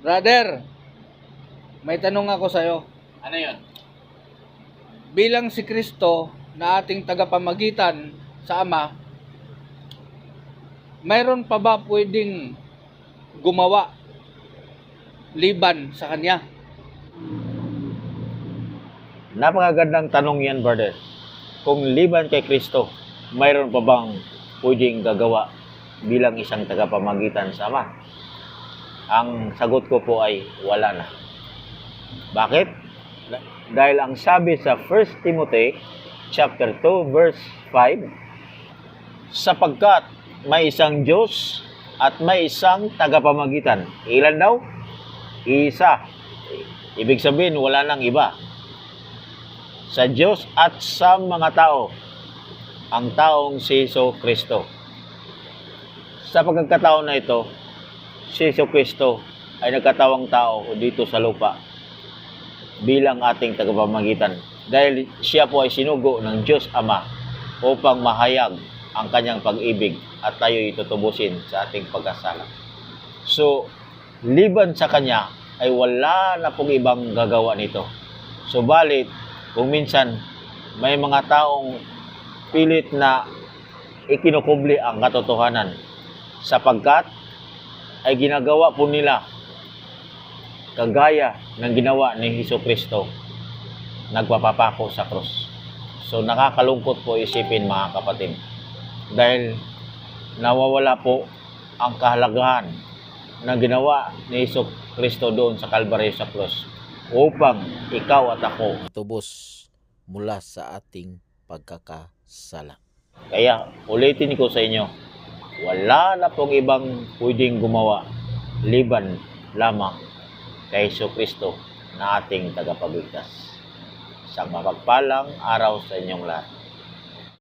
Brother, may tanong ako sa'yo. Ano yun? Bilang si Kristo na ating tagapamagitan sa Ama, mayroon pa ba pwedeng gumawa liban sa Kanya? Napakagandang tanong yan, brother. Kung liban kay Kristo, mayroon pa bang pwedeng gagawa bilang isang tagapamagitan sa Ama? Ang sagot ko po ay wala na. Bakit? Da- Dahil ang sabi sa 1 Timothy chapter 2 verse 5, sapagkat may isang Diyos at may isang tagapamagitan. Ilan daw? Isa. Ibig sabihin, wala nang iba sa Diyos at sa mga tao, ang taong si Iso Kristo. Sa pagkakataon na ito, si Kristo ay nagkatawang tao dito sa lupa bilang ating tagapamagitan dahil siya po ay sinugo ng Diyos Ama upang mahayag ang kanyang pag-ibig at tayo itutubusin sa ating pagkasala. So, liban sa kanya ay wala na pong ibang gagawa nito. Subalit, kung minsan may mga taong pilit na ikinukubli ang katotohanan sapagkat ay ginagawa po nila kagaya ng ginawa ni Hesus Kristo nagpapapako sa krus. So nakakalungkot po isipin mga kapatid dahil nawawala po ang kahalagahan na ginawa ni Hesus Kristo doon sa Kalbaryo sa krus upang ikaw at ako tubos mula sa ating pagkakasala. Kaya ulitin ko sa inyo, wala na pong ibang pwedeng gumawa liban lamang kay Iso Kristo na ating tagapagligtas. Isang mapagpalang araw sa inyong lahat.